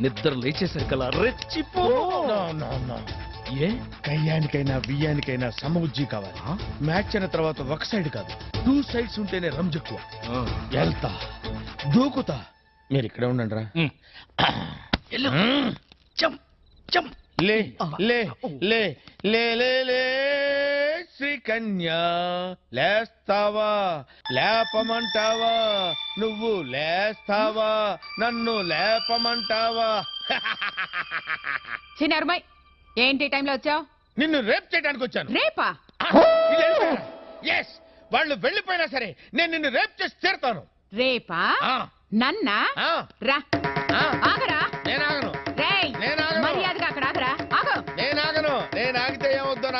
నిద్ర లేచేసరికల్లా రెచ్చిపో. No, no, no. ఏ? కయ్యానికైనా బియ్యానికైనా సమబుజ్జి కావాలి? మ్యాచ్ అయిన తర్వాత ఒక సైడ్ కాదు. టూ సైడ్స్ ఉంటేనే రంజెక్కువ ఆ. వెళ్తా. దూకుతా. మీరు ఇక్కడే ఉండండి రా. లే లే లే లే లే. లే శ్రీకన్యా లేస్తావా? లేపమంటావా? నువ్వు లేస్తావా? నన్ను లేపమంటావా? చిన్నరుమై ఏంటి టైంలో వచ్చావు? నిన్ను రేప్ చేయడానికి వచ్చాను. రేపా? ఎస్ వాళ్ళు వెళ్ళిపోయినా సరే నేను నిన్ను రేప్ చేసి తీరుతాను. రేపా? నన్నా? రా. ఆగరా? నేను ఆగను.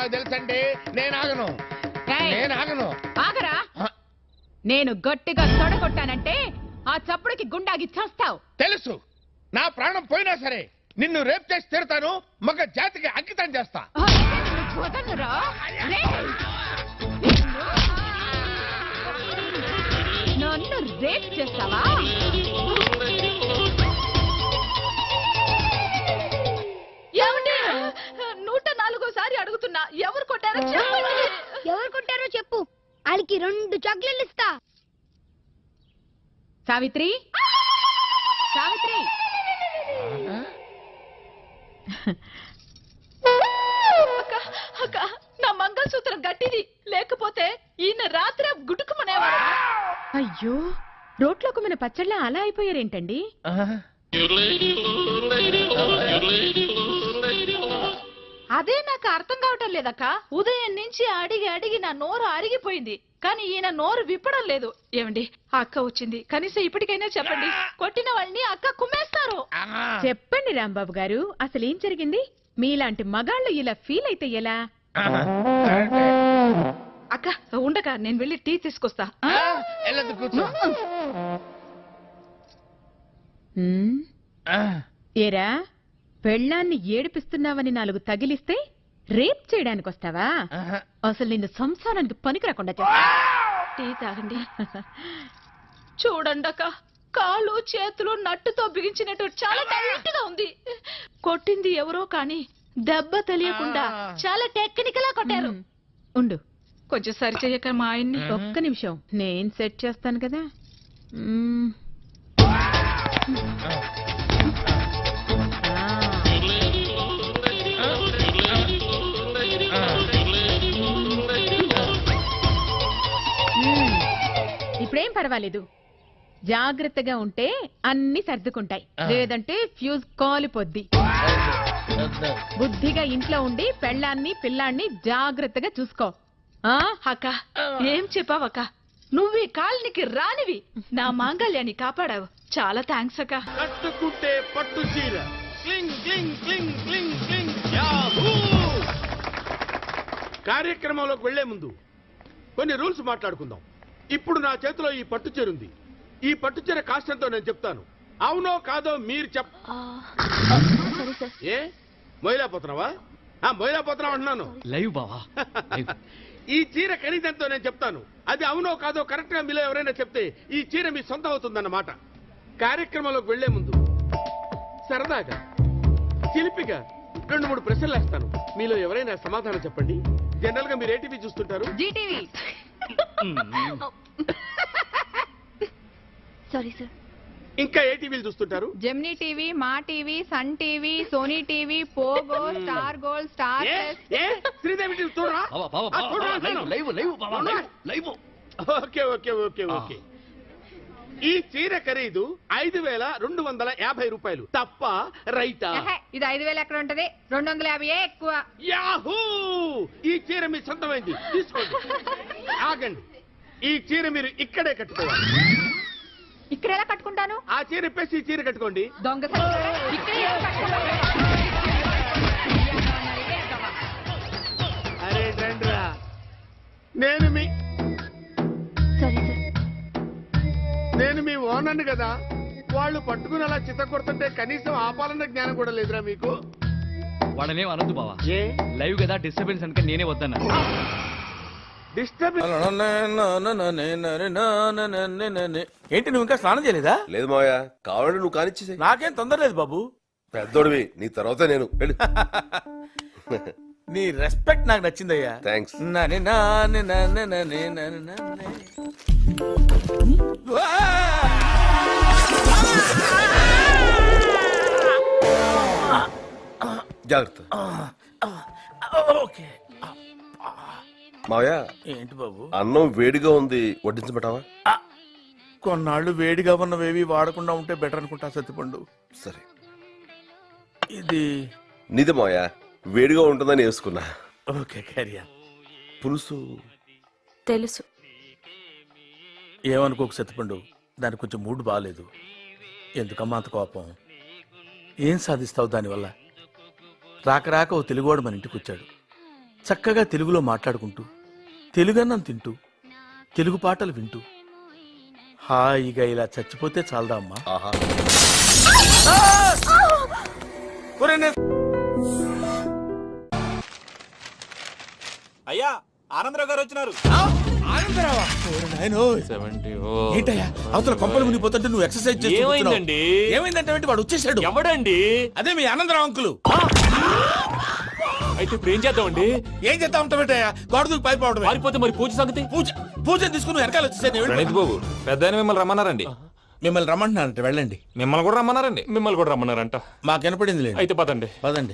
నాకు తెలుసండి నేను ఆగను. రేయ్, నేను ఆగను. ఆగరా? ఆ, నేను గట్టిగా తొడగొట్టానంటే ఆ చప్పుడుకి గుండాగి చేస్తావు. తెలుసు. నా ప్రాణం పోయినా సరే నిన్ను రేప్ చేసి తీరుతాను మగ జాతికి అంకితం చేస్తా. నన్ను రేప్ చేస్తావా? ఏమండి? నూట నాలుగోసారి అడుగుతున్నా. ఎవరు కొట్టారో చెప్పండి ఎవరు కొట్టారో చెప్పు. వాళ్ళకి రెండు చాక్లెట్లు ఇస్తా. సావిత్రి? సావిత్రి? అక్క అక్క నా మంగళసూత్రం గట్టిది. లేకపోతే ఈయన రాత్రి గుడుకుమనేవాడు అయ్యో రోట్లోకి మన పచ్చళ్ళ అలా అయిపోయారేంటండి? అదే నాకు అర్థం కావటం లేదక్క. ఉదయం నుంచి అడిగి అడిగి నా నోరు అరిగిపోయింది. కానీ ఈయన నోరు విప్పడం లేదు. ఏమండి? అక్క వచ్చింది. కనీసం ఇప్పటికైనా చెప్పండి. కొట్టిన వాళ్ళని అక్క కుమ్మేస్తారు. చెప్పండి రాంబాబు గారు అసలు ఏం జరిగింది? మీలాంటి మగాళ్ళు ఇలా ఫీల్ అయితే ఎలా? అక్క ఉండక నేను వెళ్ళి టీ తీసుకొస్తా. ఏరా? పెళ్ళాన్ని ఏడిపిస్తున్నావని నాలుగు తగిలిస్తే రేప్ చేయడానికి వస్తావా. అసలు నిన్ను సంసారానికి పనికి రాకుండా చేస్తా. టీ తాగండి. చూడండి అక్క కాళ్ళు చేతులు నట్టుతో బిగించినట్టు చాలా టైట్గా ఉంది. కొట్టింది ఎవరో కానీ దెబ్బ తెలియకుండా చాలా టెక్నికల్గా కొట్టారు. ఉండు. కొంచెం సరి చెయ్యక మా ఆయన్ని. ఒక్క నిమిషం. నేను సెట్ చేస్తాను కదా. ఇప్పుడేం పర్వాలేదు. జాగ్రత్తగా ఉంటే అన్ని సర్దుకుంటాయి. లేదంటే ఫ్యూజ్ కాలిపోద్ది. బుద్ధిగా ఇంట్లో ఉండి పెళ్ళాన్ని పిల్లాన్ని జాగ్రత్తగా చూసుకో. ఆ? అక్క ఏం చెప్పావక్క నువ్వు ఈ కాలనికి రానివి. నా మాంగళ్యాన్ని కాపాడావు. చాలా థ్యాంక్స్ అక్క. కట్టుకుంటే పట్టు చీర. క్లింగ్ క్లింగ్ క్లింగ్ క్లింగ్ క్లింగ్ యాహూ! కార్యక్రమంలోకి వెళ్ళే ముందు కొన్ని రూల్స్ మాట్లాడుకుందాం. ఇప్పుడు నా చేతిలో ఈ పట్టు చీర ఉంది. ఈ పట్టు చీర కాస్ట్ ఎంతో నేను చెప్తాను. అవునో కాదో మీరు చెప్ సరే సార్. ఏ? మొయిలాపోతున్నావా ఆ మొయిలాపోతున్నావు అంటున్నాను. లైవ్ బావా. లైవ్. ఈ చీర ఖరీదెంతో నేను చెప్తాను. అది అవునో కాదో కరెక్ట్గా మీలో ఎవరైనా చెప్తే ఈ చీర మీ సొంతం అవుతుందన్నమాట. కార్యక్రమంలోకి వెళ్ళే ముందు సరదాగా చిలిపిగా రెండు మూడు ప్రశ్నలు వేస్తాను. మీలో ఎవరైనా సమాధానం చెప్పండి? జనరల్గా మీరు ఏటీవీ చూస్తుంటారు? జీటీవీ సారీ సార్ ఇంకా ఏ టీవీలు చూస్తుంటారు? Gemini TV Maa TV Sun TV Sony TV Pogo Star Gold Star Sridevi TV చూడరా? Live. Live live live, okay okay okay. Okay. ఈ చీర ఖరీదు ఐదు వేల రెండు వందల యాభై రూపాయలు. తప్ప రైటా ఇది ఐదు వేలు ఎక్కడ ఉంటది? రెండు వందల యాభై ఎక్కువ. యాహూ! ఈ చీర మీ సొంతమైంది. తీసుకోండి. ఆగండి. ఈ చీర మీరు ఇక్కడే కట్టుకోవాలి. ఇక్కడ ఎలా కట్టుకుంటాను? ఆ చీర ఇప్పేసి ఈ చీర కట్టుకోండి. దొంగ సచ్చినోడా. ఇక్కడే ఎలా కట్టుకుంటాను? అరే రండ్రా నేను మీ సారీ సార్. నేను మీ ఓనర్ని కదా. వాళ్ళు పట్టుకుని అలా చిత్త కొడుతుంటే కనీసం ఆపాలన్న జ్ఞానం కూడా లేదురా మీకు? వాళ్ళనేం అనొద్దు బావా. ఏ? లైవ్ కదా డిస్టర్బెన్స్ అనుక నేనే వద్దన్నా. డిస్టర్బ్ ఏంటి నువ్వు ఇంకా స్నానం చేయలేదా? లేదు మావయ్య కావాలంటే నువ్వు కానిచ్చేసే నాకేం తొందర లేదు బాబు. పెద్దోడివి నీ తర్వాత నేను. వెళ్ళు. నీ రెస్పెక్ట్ నాకు నచ్చిందయ్యా. థ్యాంక్స్ నని నాని నని నని నని నని. జాగ్రత్త. ఓకే. మావయ్య ఏంటి బాబు? అన్నం వేడిగా ఉంది వడ్డించబెట్టావా ఆ, కొన్నాళ్ళు వేడిగా ఉన్నవేవి వాడకుండా ఉంటే బెటర్ అనుకుంటా సత్తిపండు సరే. ఇది నీదే మావయ్య. వేడిగా ఉంటుందని వేసుకున్నా. ఓకే క్యారియా పులుసు. తెలుసు. ఏమనుకోకు సత్తిపండు దానికి కొంచెం మూడ్ బాగాలేదు ఎందుకమ్మా అంత కోపం? ఏం సాధిస్తావు దానివల్ల? రాక రాక ఓ తెలుగువాడు మన ఇంటికి వచ్చాడు. చక్కగా తెలుగులో మాట్లాడుకుంటూ తెలుగన్నం తింటూ తెలుగు పాటలు వింటూ. హాయిగా ఇలా చచ్చిపోతే చాలదా అమ్మా? అయ్యా ఆనందరావు గారు వచ్చినారు. ఏంటయ్యా అవతల కొంపలు మునిగిపోతుంటే నువ్వు ఎక్సర్సైజ్ చేస్తూ కూర్చున్నావు. ఏమైందండి? ఏమైందంటే ఏంటి? వాడు వచ్చేసాడు ఎవడండి? అదే మీ ఆనందరావు అంకులు. అయితే ఇప్పుడు ఏం చేద్దామండి? ఏం చేస్తా ఉంటావేటయ్యా గోడ దూకి పైపోవడమే పారిపోతే మరి పూజ సంగతి? పూజ పూజ తీసుకుని నువ్వు వెనకాల వచ్చేసాను ప్రణీత్ బాబు పెద్ద ఆయన మిమ్మల్ని రమ్మన్నారండి. మిమ్మల్ని రమ్మంటున్నారంట వెళ్ళండి. మిమ్మల్ని కూడా రమ్మన్నారండి. మిమ్మల్ని కూడా రమ్మన్నారంట. మాకు వినపడింది అయితే పదండి. పదండి.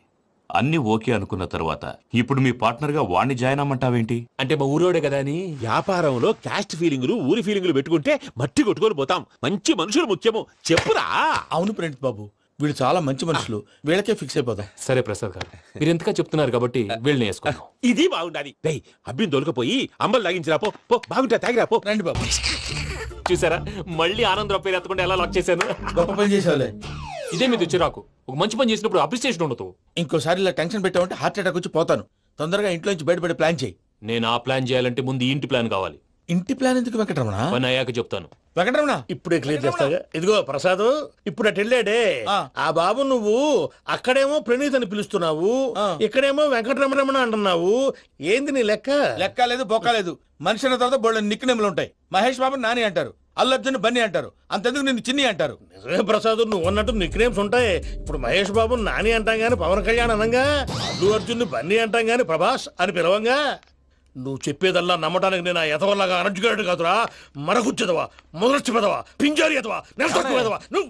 అన్ని ఓకే అనుకున్న తర్వాత ఇప్పుడు మీ పార్ట్నర్గా వాణ్ణి జాయిన్ అమ్మంటావేంటి అంటే మా ఊరోడే కదా అని. వ్యాపారంలో క్యాస్ట్ ఫీలింగులు ఊరి ఫీలింగులు పెట్టుకుంటే మట్టి కొట్టుకొని పోతాం. మంచి మనుషులు ముఖ్యము. చెప్పురా. అవును ప్రణీత్ బాబు. వీళ్ళు చాలా మంచి మనుషులు. వీళ్ళకే ఫిక్స్ అయిపోదాం సరే ప్రసాద్ గారు మీరు ఎంతగా చెప్తున్నారు కాబట్టి వీళ్ళని వేసుకుందాం. ఇది బాగుండాలి. డై అబ్బిని దొలకపోయి అంబలు లాగించిరా పో పో బాగుంటా తాగిరా పో. రండి బాబు. చూసారా? మళ్ళీ ఆనందరావు పేరు ఎత్తకుండా ఎలా లాక్ చేశాను? గొప్ప పని చేసేవాళ్ళే. ఇదే మీద చిరాకు. ఒక మంచి పని చేసినప్పుడు అప్రిసియేషన్ ఉండదు. ఇంకోసారి ఇలా టెన్షన్ పెట్టామంటే హార్ట్ అటాక్ వచ్చి పోతాను. తొందరగా ఇంట్లో నుంచి బయటపడే ప్లాన్ చేయి. నేను ఆ ప్లాన్ చేయాలంటే ముందు ఈ ఇంటి ప్లాన్ కావాలి. ఇంటి ప్లాన్ ఎందుకు వెంకటరమణ? పని అయ్యాక చెప్తాను. వెంకటరమణ! ఇప్పుడే క్లియర్ చేస్తాగా. ఇదిగో ప్రసాద్ ఇప్పుడు అటు వెళ్ళాడే. ఆ. బాబు నువ్వు అక్కడేమో ప్రణీత్ అని పిలుస్తున్నావు. ఇక్కడేమో వెంకటరమణ అంటున్నావు. ఏంది నీ లెక్క? లెక్క లేదు బొక్క లేదు. మనిషి అన్న తర్వాత బోళ్ళ నిక్నెములు ఉంటాయి. మహేష్ బాబు నాని అంటారు. అల్లర్జున్ బన్నీ అంటారు. అంతెందుకు నిన్ను చిన్ని అంటారు. నిజమే ప్రసాద్ నువ్వు అన్నట్టు నిక్నేమ్స్ ఉంటాయి. ఇప్పుడు మహేష్ బాబు నాని అంటాం గాని పవన్ కళ్యాణ్ అనంగా అల్లు అర్జున్ బన్నీ అంటాం గాని ప్రభాస్ అని పిలవంగా? నువ్వు చెప్పేదల్లా నమ్మటానికి నేను ఎతవల్లాగా అనర్జుకేటెడ్ కాదురా. మరగుచ్చదవా మొదలచ్చి పెదవా పింజారి ఎదవా నెలసొక్కు పెదవా నువ్వు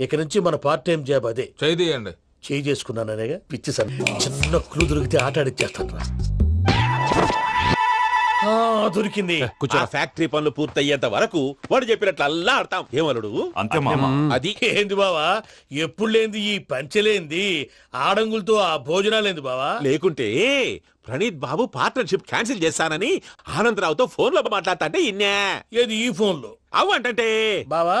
ఇక నుంచి మన పార్ట్ టైం జాబ్ అదే. చేయండి చేయి చేసుకున్నాననేగా పిచ్చి సార్. చిన్న క్లూ దొరికితే ఆట ఆడిచ్చేస్తాను రా ఆ, దొరికింది. ఆ ఫ్యాక్టరీ పనులు పూర్తయ్యేంత వరకు వాడు చెప్పినట్లు అల్లా ఆడతాం. ఏమలుడు అంతే మామ. అది ఏంది బావా? ఎప్పుడు లేంది ఈ పంచలేంది? ఆడంగులతో ఆ భోజనాలేంది బావా? లేకుంటే ప్రణీత్ బాబు పార్ట్నర్షిప్ క్యాన్సిల్ చేస్తానని ఆనందరావుతో ఫోన్లో మాట్లాడతాంటే ఇన్నే. ఏది ఈ ఫోన్లో? అవు అంటే బావా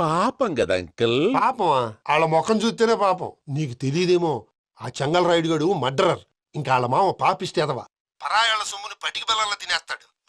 పాపం కదా అంకుల్. పాపం వాళ్ళ ముఖం చూస్తేనే పాపం. నీకు తెలియదేమో ఆ చెంగల్ రైడ్ గడు మర్డరర్. ఇంకా వాళ్ళ మామ పాపిస్తేదవా? పరాయాళ్ళ సొమ్ముని పటికి బెల్లంలో తినేస్తాడు.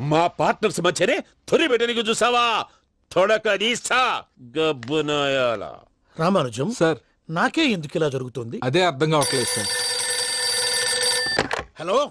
మా పార్ట్నర్స్ మధ్యనే తొలి పెట్టడానికి చూసావా? తొడక గబ్బునాయాల రామానుజం సార్. నాకే ఎందుకు ఇలా జరుగుతుంది? అదే అర్థం కావట్లేదు సార్. హలో?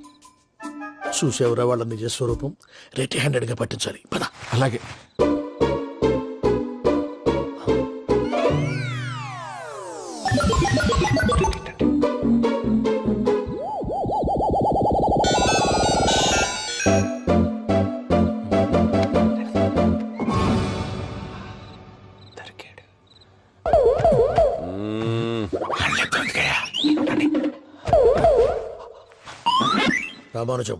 చూసేవరా వాళ్ళ నిజ స్వరూపం? రెట్టి హ్యాండెడ్గా పట్టించాలి. పద. అలాగే. రామానుజం.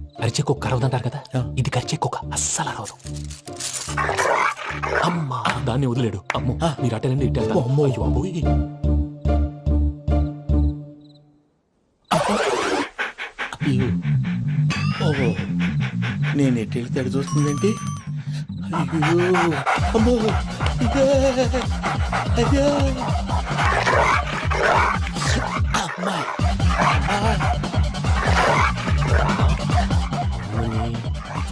అరిచే కుక్క అరవదు అంటారు కదా? ఇది కరిచే కుక్క అస్సలు అరవదు అమ్మా దాన్ని వదిలేడు. అమ్మో మీరు అటెండి ఇట్టే అమ్మో అయ్యో ఓహో నేను ఎటు వెళ్తే అటు చూస్తుందేంటి అయ్యో. అమ్మో. ఇదే. అయ్యో. అమ్మా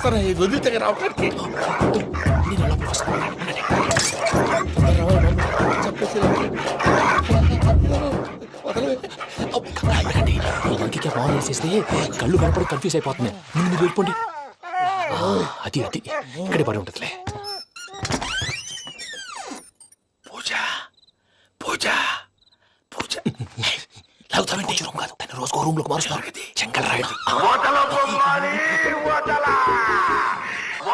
వస్తారా ఇది వదిలితే రావడానికి. వస్తాను. ఈ ఆన్ చేసేస్తే కళ్ళు కనపడి కన్ఫ్యూజ్ అయిపోతున్నాయి. ముందు మీరు వెళ్ళిపోండి. అది అది. ఇక్కడే పడి ఉంటుందిలే. పూజ పూజ పూజ. లాగుతామంటే రూమ్ కాదు. తన రోజుకో రూమ్లోకి మారుస్తున్నారు కదా శంకర్ రాయుడు.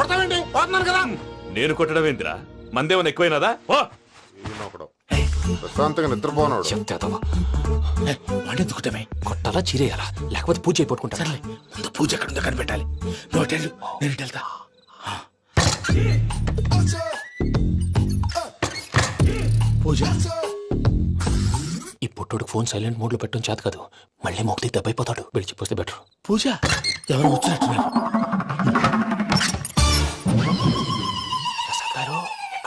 కొడతావేంటి? పోతున్నాను కదా. నేను కొట్టడం ఏందిరా? మందేమన్నా ఎక్కువైనదా? ఓ ఈయనొకడు. ప్రశాంతంగా నిద్రపోనాడు. వాడెందుకుంటామే కొట్టాలా చీరేయాలా? లేకపోతే పూజ అయిపోట్టుకుంటా సర్లే ముందు పూజ ఎక్కడ ఉందో కనిపెట్టాలి వెళ్ళు, నేను వెళ్తా. పూజ. ఈ పుట్టోడు ఫోన్ సైలెంట్ మోడ్లో పెట్టడం చేత కాదు. మళ్ళీ మొక్కి దెబ్బైపోతాడు వెళ్ళి చెప్పొస్తే బెటర్. పూజ ఎవరు వచ్చినట్టున్నారు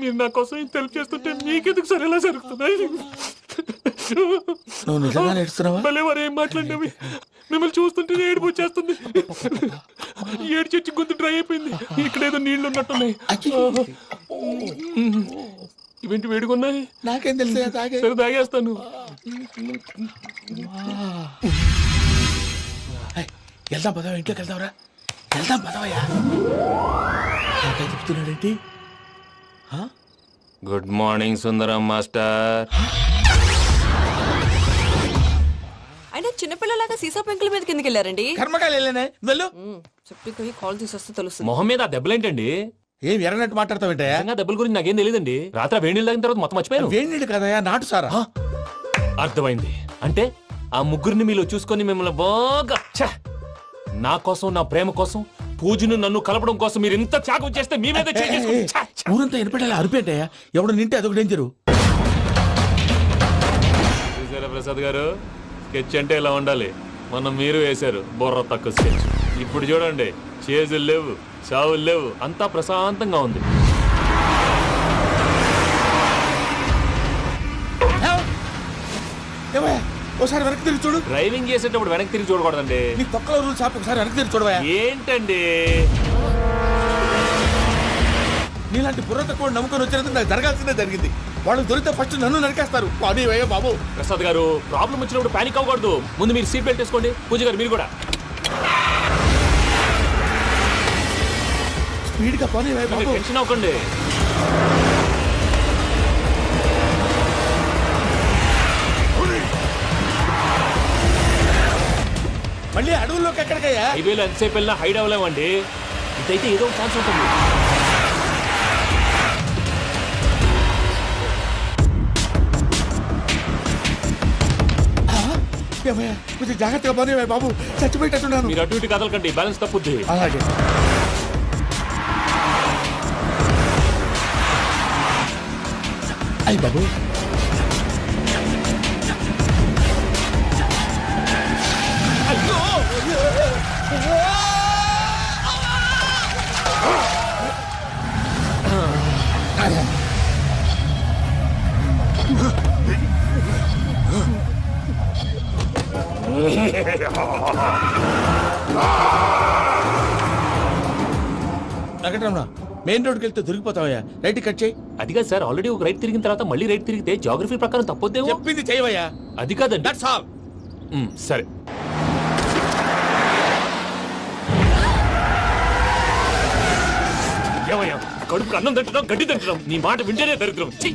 మీరు నా కోసం ఇంత హెల్ప్ చేస్తుంటే మీకెందుకు సరే ఎలా జరుగుతున్నాయి? నువ్వు నిజంగా నేర్చుతున్నావా భలే వారు ఏం మాట్లాడినవి. మిమ్మల్ని చూస్తుంటే ఏడుపు వచ్చేస్తుంది. ఏడు చెట్టు గొంతు డ్రై అయిపోయింది. ఇక్కడ ఏదో నీళ్ళు ఉన్నట్టున్నాయి. ఇవేంటి వేడుకున్నాయి నాకేం తెలుసు సరే తాగేస్తాను. వెళ్దాం పదవా ఇంట్లోకి వెళ్దాంరా. వెళ్దాం పదవయ్యా చెప్తున్నాడేంటి? గుడ్ మార్నింగ్ సుందరం మాస్టర్ అయినా చిన్నపిల్లలాగా సీసా పెంకుల మీద కిందకి వెళ్ళారండి. కర్మకాయలు వెళ్ళానే వెళ్ళు. చెప్పి కాల్ తీసొస్తే తెలుస్తుంది. మొహం మీద ఆ దెబ్బలేంటండి? ఏం ఎర్రనట్టు మాట్లాడతావేంటయ్యా? నిజంగా దెబ్బల గురించి నాకేం తెలియదండి రాత్రి వేడి నీళ్ళు తాగిన తర్వాత మొత్తం మర్చిపోయాను. వేణిడు కదయ్యా నాటు సారా? అర్థమైంది. అంటే ఆ ముగ్గురిని మీలో చూసుకొని మిమ్మల్ని బాగా ఛ! నా కోసం నా ప్రేమ కోసం పూజను నన్ను కలపడం కోసం మీరు ఇంత త్యాగం చేస్తే మీ మీద ఛ! ఊరంతా ఎనపెట్టాలి అరిపేటయ్యా ఎవడు నింటే అదొక డేంజరు చూసారా ప్రసాద్ గారు? స్కెచ్ అంటే ఇలా ఉండాలి. మనం మీరు వేశారు. బుర్ర తక్కువ స్కెచ్. ఇప్పుడు చూడండి. చేజులు లేవు చావులు లేవు. అంతా ప్రశాంతంగా ఉంది. ఏమయ్యా ఒకసారి వెనక్కి తిరిగి చూడు. డ్రైవింగ్ చేసేటప్పుడు వెనక్కి తిరిగి చూడకూడదండి. నీ తొక్కలో ఒకసారి వెనక్కి తిరిగి చూడవయ్యా ఏంటండి? నీలాంటి బుర్ర తక్కువ నమ్ముకొని వచ్చినందుకు నాకు జరగాల్సిందే జరిగింది. వాళ్ళు దొరికితే ఫస్ట్ నన్ను నరికేస్తారు. పానీ వయ్యా బాబు. ప్రసాద్ గారు ప్రాబ్లం వచ్చినప్పుడు పానిక్ అవ్వకూడదు. ముందు మీరు సీట్ బెల్ట్ వేసుకోండి. పూజ గారు మీరు కూడా. స్పీడ్గా పోనీ బాబు. టెన్షన్ అవ్వకండి. మళ్ళీ అడవుల్లోకి ఎక్కడికయ్యా? హైవేలో ఎంతసేపు వెళ్ళినా హైడ్ అవ్వలేమండి. ఇదైతే ఏదో ఛాన్స్ ఉంటుంది. ఏమయ్యా? కొంచెం జాగ్రత్తగా పోనీ బాబు. చచ్చిపోయేటట్టున్నాను. మీరు అటు ఇటు కదలకండి బ్యాలెన్స్ తప్పుద్ది. అలాగే. అయ్యి బాబు వెంకటరమణ మెయిన్ రోడ్కి వెళ్తే దొరికిపోతావయ్యా. రైట్ కట్ చేయి. అది కాదు సార్ ఆల్రెడీ ఒక రైట్ తిరిగిన తర్వాత మళ్ళీ రైట్ తిరిగితే జాగ్రఫీ ప్రకారం తప్పొద్దేమో? చెప్పింది చేయవయ్యా. అది కాదండి. దట్స్ ఆల్ మ్, సరే. ఏమయ్యా? కడుపుకు అన్నం తింటున్నాం గడ్డి తింటున్నాం. నీ మాట వింటేనే దరిద్రం. ఛీ!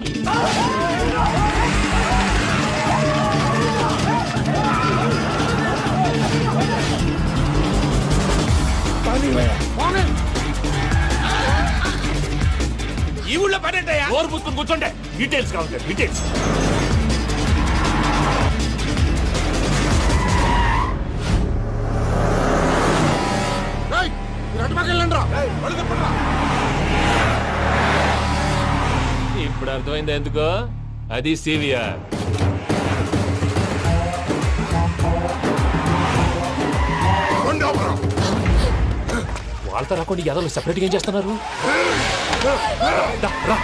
ఈ ఊళ్ళో పడేటయ్యా నోరు మూసుకొని కూర్చోండి. డీటెయిల్స్ కావాలి డీటెయిల్స్ ఇప్పుడు అర్థమైంది ఎందుకో? అది సివిఆర్ వాళ్ళతో రాకుండా యాదవ్ సెపరేట్గా ఏం చేస్తున్నారు? రా.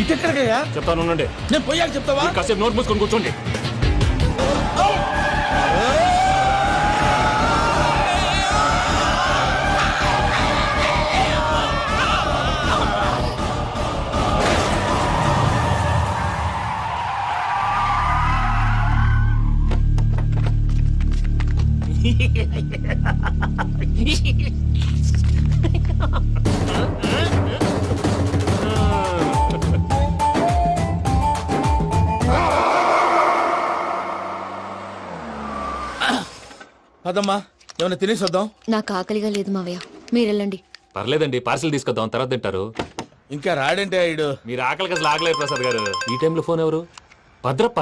ఇటు ఎక్కడికయ్యా? చెప్తాను ఉండండి. నేను పోయాక చెప్తావా? కాసేపు నోట్ మూసుకొని కూర్చోండి. పదమ్మా ఏమైనా తినేసి వద్దాం నాకు ఆకలిగా లేదు మావయ్య. మీరు వెళ్ళండి పర్లేదండి పార్సిల్ తీసుకొద్దాం తర్వాత తింటారు. ఇంకా రాడంటే ఆయుడు మీరు ఆకలికి అసలు ఆగలేదు ప్రసాద్ గారు. ఈ టైంలో ఫోన్ ఎవరు? భద్రప్ప?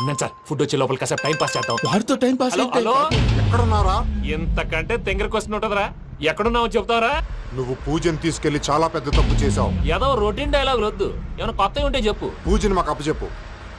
ఉన్నాను సార్ ఫుడ్ వచ్చే లోపల కాసేపు టైం పాస్ చేద్దాం. వాడితో టైం పాస్ హలో అయితే. హలో? ఎక్కడున్నారా ఇంతకంటే తెంగర క్వశ్చన్ ఉంటుందిరా. ఎక్కడున్నావు చెప్తావరా? నువ్వు పూజని తీసుకెళ్ళి చాలా పెద్ద తప్పు చేశావు. ఏదో రొటీన్ డైలాగ్ వద్దు ఏమైనా కొత్తవి ఉంటే చెప్పు. పూజని మాకు అప్పచెప్పు.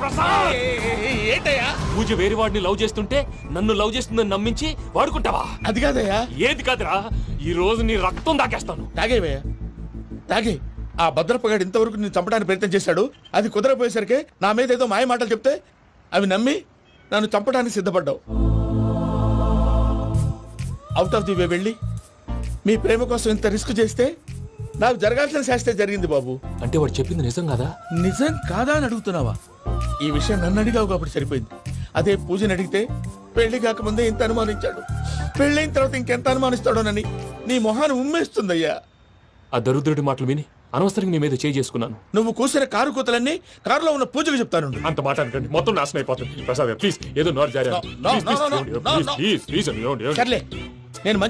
ప్రసాద్! ఏంటయ్యా? పూజ వేరే వాడిని లవ్ చేస్తుంటే నన్ను లవ్ చేస్తుందని నమ్మించి వాడుకుంటావా? అది కాదయ్యా. ఏది కాదురా? ఈ రోజు నీ రక్తం దాకేస్తాను. తాగేవయ్యా తాగే. ఆ భద్రపగాడు ఇంతవరకు నేను చంపడానికి ప్రయత్నం చేశాడు. అది కుదరపోయేసరికి నా మీద ఏదో మాయ మాటలు చెప్తే అవి నమ్మి నన్ను చంపడానికి సిద్ధపడ్డావు. అవుట్ ఆఫ్ ది వే వెళ్ళి మీ ప్రేమ కోసం ఇంత రిస్క్ చేస్తే నాకు జరగాల్సిన శాస్త్రే జరిగింది బాబు. అంటే వాడు చెప్పింది నిజం కదా? నిజం కాదా అని అడుగుతున్నావా? ఈ విషయం నన్ను అడిగావు కాబట్టి సరిపోయింది. అదే పూజని అడిగితే పెళ్ళి కాకముందే ఇంత అనుమానించాడు. పెళ్ళైన తర్వాత ఇంకెంత అనుమానిస్తాడోనని నీ మొహాన్ని ఉమ్మేస్తుందయ్యా. ఆ దరిద్రుడి మాటలు విని అనవసరంగా నీ మీద చేయి చేసుకున్నాను. నువ్వు కూసిన కారు కూతలన్నీ కారులో ఉన్న పూజకు చెప్తాను అంత మాట అనకండి. మొత్తం నాశనం అయిపోతుంది. ప్రసాద్ ప్లీజ్ ఏదో నోరు జారీ సర్లే. నేను